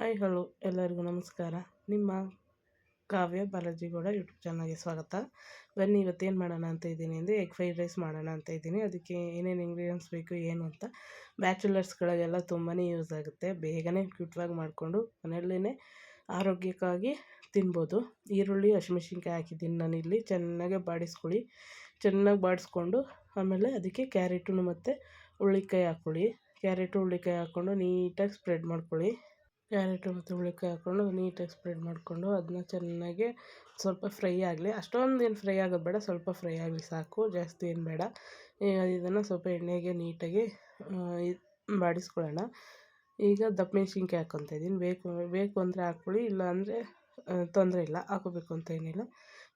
Hi, hello ಎಲ್ಲರಿಗೂ ನಮಸ್ಕಾರ. ನಿಮ್ಮ ಕಾವ್ಯ ಬಾಲಾಜಿಗೌಡ ಯೂಟ್ಯೂಬ್ ಚಾನಲ್ಗೆ ಸ್ವಾಗತ. ಬನ್ನಿ, ಇವತ್ತೇನು ಮಾಡೋಣ ಅಂತ ಇದ್ದೀನಿ ಅಂದರೆ ಎಗ್ ಫ್ರೈಡ್ ರೈಸ್ ಮಾಡೋಣ ಅಂತ ಇದ್ದೀನಿ. ಅದಕ್ಕೆ ಏನೇನು ಇಂಗ್ರೀಡಿಯೆಂಟ್ಸ್ ಬೇಕು, ಏನು ಅಂತ. ಬ್ಯಾಚುಲರ್ಸ್ಗಳಿಗೆಲ್ಲ ತುಂಬಾ ಯೂಸ್ ಆಗುತ್ತೆ. ಬೇಗನೆ ಕ್ಯೂಟ್ವಾಗಿ ಮಾಡಿಕೊಂಡು ಮನೆಯಲ್ಲೇ ಆರೋಗ್ಯಕ್ಕಾಗಿ ತಿನ್ಬೋದು. ಈರುಳ್ಳಿ, ಹಸಿಮೆಣ್ಸಿನ್ಕಾಯಿ ಹಾಕಿದ್ದೀನಿ ನಾನಿಲ್ಲಿ. ಚೆನ್ನಾಗೆ ಬಾಡಿಸ್ಕೊಳ್ಳಿ. ಚೆನ್ನಾಗಿ ಬಾಡಿಸ್ಕೊಂಡು ಆಮೇಲೆ ಅದಕ್ಕೆ ಕ್ಯಾರೆಟು ಮತ್ತು ಹುಳ್ಳಿಕಾಯಿ ಹಾಕ್ಕೊಳ್ಳಿ. ಕ್ಯಾರೆಟು ಹುಳ್ಳಿಕಾಯಿ ಹಾಕ್ಕೊಂಡು ನೀಟಾಗಿ ಸ್ಪ್ರೆಡ್ ಮಾಡ್ಕೊಳ್ಳಿ. ಕ್ಯಾರೆಟು ಮತ್ತು ಹುಳಿಕಾಯಿ ಹಾಕ್ಕೊಂಡು ನೀಟಾಗಿ ಸ್ಪ್ರೆಡ್ ಮಾಡಿಕೊಂಡು ಅದನ್ನ ಚೆನ್ನಾಗಿ ಸ್ವಲ್ಪ ಫ್ರೈ ಆಗಲಿ. ಅಷ್ಟೊಂದು ಏನು ಫ್ರೈ ಆಗೋದು ಬೇಡ, ಸ್ವಲ್ಪ ಫ್ರೈ ಆಗಲಿ ಸಾಕು, ಜಾಸ್ತಿ ಏನು ಬೇಡ. ಇದನ್ನು ಸ್ವಲ್ಪ ಎಣ್ಣೆಗೆ ನೀಟಾಗಿ ಬಾಡಿಸ್ಕೊಳ್ಳೋಣ. ಈಗ ದಪ್ಪ ಮೆಣ್ಸಿನ್ಕಾಯಿ ಹಾಕ್ಕೊತ ಇದ್ದೀನಿ. ಬೇಕು ಬೇಕು ಅಂದರೆ ಹಾಕ್ಕೊಳ್ಳಿ, ಇಲ್ಲ ಅಂದರೆ ತೊಂದರೆ ಇಲ್ಲ ಹಾಕೋಬೇಕು ಅಂತ ಏನಿಲ್ಲ.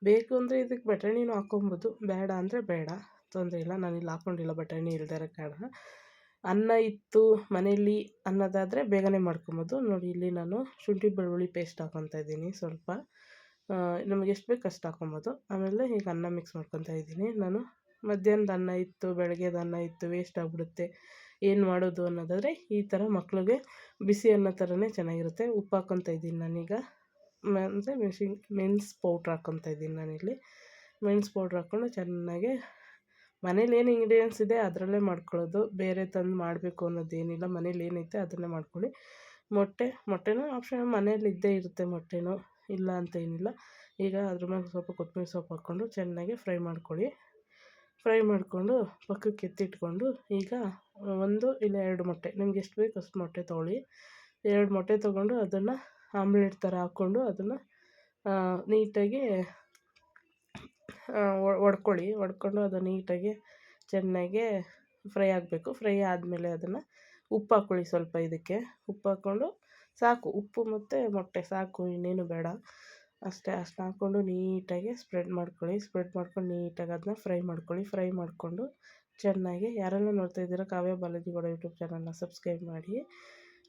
ಬೇಕು ಅಂದರೆ ಇದಕ್ಕೆ ಬಟಾಣಿನೂ ಹಾಕ್ಕೊಬೋದು, ಬೇಡ ಅಂದರೆ ಬೇಡ, ತೊಂದರೆ ಇಲ್ಲ. ನಾನಿಲ್ಲಿ ಹಾಕ್ಕೊಂಡಿಲ್ಲ ಬಟಾಣಿ ಇಲ್ದಿರೋ ಕಾರಣ. ಅನ್ನ ಇತ್ತು ಮನೆಯಲ್ಲಿ ಅನ್ನೋದಾದರೆ ಬೇಗನೆ ಮಾಡ್ಕೊಬೋದು. ನೋಡಿ, ಇಲ್ಲಿ ನಾನು ಶುಂಠಿ ಬೆಳ್ಳುಳ್ಳಿ ಪೇಸ್ಟ್ ಹಾಕ್ಕೊತಾ ಇದ್ದೀನಿ ಸ್ವಲ್ಪ. ನಮಗೆ ಎಷ್ಟು ಬೇಕು ಅಷ್ಟು ಹಾಕ್ಕೊಬೋದು ಆಮೇಲೆ ಈಗ ಅನ್ನ ಮಿಕ್ಸ್ ಮಾಡ್ಕೊತಾ ಇದ್ದೀನಿ. ನಾನು ಮಧ್ಯಾಹ್ನದ ಅನ್ನ ಇತ್ತು, ಬೆಳಗ್ಗೆದ ಅನ್ನ ಇತ್ತು ವೇಸ್ಟ್ ಆಗಿಬಿಡುತ್ತೆ. ಏನು ಮಾಡೋದು ಅನ್ನೋದಾದರೆ ಈ ಥರ ಮಕ್ಕಳಿಗೆ ಬಿಸಿ ಅನ್ನ ಥರನೇ ಚೆನ್ನಾಗಿರುತ್ತೆ. ಉಪ್ಪು ಹಾಕ್ಕೊತಾ ಇದ್ದೀನಿ ನಾನೀಗ. ಅಂದರೆ ಮೆಣಸಿನ್, ಮೆಣ್ಸು ಪೌಡ್ರ್ ಹಾಕ್ಕೊತಾ ಇದ್ದೀನಿ ನಾನಿಲ್ಲಿ. ಮೆಣ್ಸು ಪೌಡ್ರ್ ಹಾಕ್ಕೊಂಡು ಚೆನ್ನಾಗಿ ಮನೇಲಿ ಏನು ಇಂಗ್ರೀಡಿಯೆಂಟ್ಸ್ ಇದೆ ಅದರಲ್ಲೇ ಮಾಡ್ಕೊಳ್ಳೋದು. ಬೇರೆ ತಂದು ಮಾಡಬೇಕು ಅನ್ನೋದೇನಿಲ್ಲ ಮನೇಲಿ ಏನೈತೆ ಅದನ್ನೇ ಮಾಡ್ಕೊಳ್ಳಿ. ಮೊಟ್ಟೆ, ಮೊಟ್ಟೆನೂ ಆಪ್ಷನ್ ಮನೇಲಿ ಇದ್ದೇ ಇರುತ್ತೆ ಮೊಟ್ಟೆನೂ. ಇಲ್ಲ ಅಂತ ಏನಿಲ್ಲ. ಈಗ ಅದ್ರ ಮೇಲೆ ಸ್ವಲ್ಪ ಕೊತ್ತಂಬರಿ ಸೊಪ್ಪು ಹಾಕ್ಕೊಂಡು ಚೆನ್ನಾಗಿ ಫ್ರೈ ಮಾಡ್ಕೊಳ್ಳಿ. ಫ್ರೈ ಮಾಡಿಕೊಂಡು ಪಕ್ಕಕ್ಕೆ ಎತ್ತಿಟ್ಕೊಂಡು ಈಗ ಒಂದು ಇಲ್ಲ ಎರಡು ಮೊಟ್ಟೆ. ನಿಮ್ಗೆ ಎಷ್ಟು ಬೇಕು ಅಷ್ಟು ಮೊಟ್ಟೆ ತೊಗೊಳ್ಳಿ. ಎರಡು ಮೊಟ್ಟೆ ತೊಗೊಂಡು ಅದನ್ನು ಆಮ್ಲೆಟ್ ಥರ ಹಾಕ್ಕೊಂಡು ಅದನ್ನು ನೀಟಾಗಿ ಒಡ್ಕೊಳ್ಳಿ. ಒಡ್ಕೊಂಡು ಅದು ನೀಟಾಗಿ ಚೆನ್ನಾಗಿ ಫ್ರೈ ಆಗಬೇಕು. ಫ್ರೈ ಆದಮೇಲೆ ಅದನ್ನು ಉಪ್ಪು ಹಾಕ್ಕೊಳ್ಳಿ ಸ್ವಲ್ಪ ಇದಕ್ಕೆ. ಉಪ್ಪು ಹಾಕ್ಕೊಂಡು ಸಾಕು. ಉಪ್ಪು ಮತ್ತು ಮೊಟ್ಟೆ ಸಾಕು, ಇನ್ನೇನು ಬೇಡ. ಅಷ್ಟೇ ಅಷ್ಟು ಹಾಕ್ಕೊಂಡು ನೀಟಾಗಿ ಸ್ಪ್ರೆಡ್ ಮಾಡ್ಕೊಳ್ಳಿ. ಸ್ಪ್ರೆಡ್ ಮಾಡ್ಕೊಂಡು ನೀಟಾಗಿ ಅದನ್ನ ಫ್ರೈ ಮಾಡ್ಕೊಳ್ಳಿ. ಫ್ರೈ ಮಾಡಿಕೊಂಡು ಚೆನ್ನಾಗಿ, ಯಾರೆಲ್ಲ ನೋಡ್ತಾ ಇದ್ದೀರಾ ಕಾವ್ಯ ಬಾಲಾಜಿ ಗೌಡ ಯೂಟ್ಯೂಬ್ ಚಾನಲ್ನ ಸಬ್ಸ್ಕ್ರೈಬ್ ಮಾಡಿ.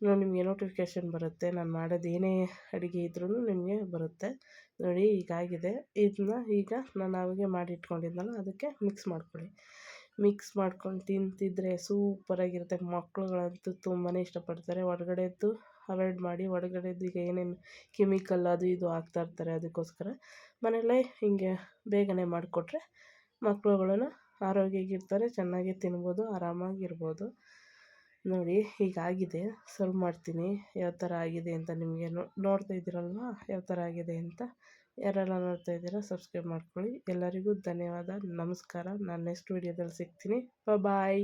ನಿಮಗೆ ನೋಟಿಫಿಕೇಷನ್ ಬರುತ್ತೆ. ನಾನು ಮಾಡೋದು ಏನೇ ಅಡುಗೆ ಇದ್ರೂ ನಿಮಗೆ ಬರುತ್ತೆ. ನೋಡಿ ಈಗಾಗಿದೆ ಇದನ್ನ ಈಗ ನಾನು ಅವಾಗೆ ಮಾಡಿಟ್ಕೊಂಡಿದ್ನಲ್ಲ ಅದಕ್ಕೆ ಮಿಕ್ಸ್ ಮಾಡ್ಕೊಳ್ಳಿ. ಮಿಕ್ಸ್ ಮಾಡ್ಕೊಂಡು ತಿಂತಿದ್ರೆ ಸೂಪರಾಗಿರುತ್ತೆ ಮಕ್ಳುಗಳಂತೂ ತುಂಬಾ ಇಷ್ಟಪಡ್ತಾರೆ. ಹೊರ್ಗಡೆದ್ದು ಅವಾಯ್ಡ್ ಮಾಡಿ, ಹೊರ್ಗಡೆದ್ದು ಈಗ ಏನೇನು ಕೆಮಿಕಲ್ ಅದು ಇದು ಹಾಕ್ತಾಯಿರ್ತಾರೆ ಅದಕ್ಕೋಸ್ಕರ ಮನೆಯಲ್ಲೇ ಹೀಗೆ ಬೇಗನೆ ಮಾಡಿಕೊಟ್ರೆ ಮಕ್ಳುಗಳನ್ನು ಆರೋಗ್ಯವಾಗಿರ್ತಾರೆ, ಚೆನ್ನಾಗಿ ತಿನ್ಬೋದು, ಆರಾಮಾಗಿರ್ಬೋದು. ನೋಡಿ ಹೀಗಾಗಿದೆ. ಸರ್ವ್ ಮಾಡ್ತೀನಿ. ಯಾವ ಥರ ಆಗಿದೆ ಅಂತ ನಿಮಗೆ ನೋಡ್ತಾ ಇದ್ದೀರಲ್ವ? ಯಾವ ಥರ ಆಗಿದೆ ಅಂತ ಯಾರೆಲ್ಲ ನೋಡ್ತಾ ಇದ್ದೀರ ಸಬ್ಸ್ಕ್ರೈಬ್ ಮಾಡ್ಕೊಳ್ಳಿ. ಎಲ್ಲರಿಗೂ ಧನ್ಯವಾದ. ನಮಸ್ಕಾರ. ನಾನು ನೆಕ್ಸ್ಟ್ ವೀಡಿಯೋದಲ್ಲಿ ಸಿಗ್ತೀನಿ. ಬಾಯ್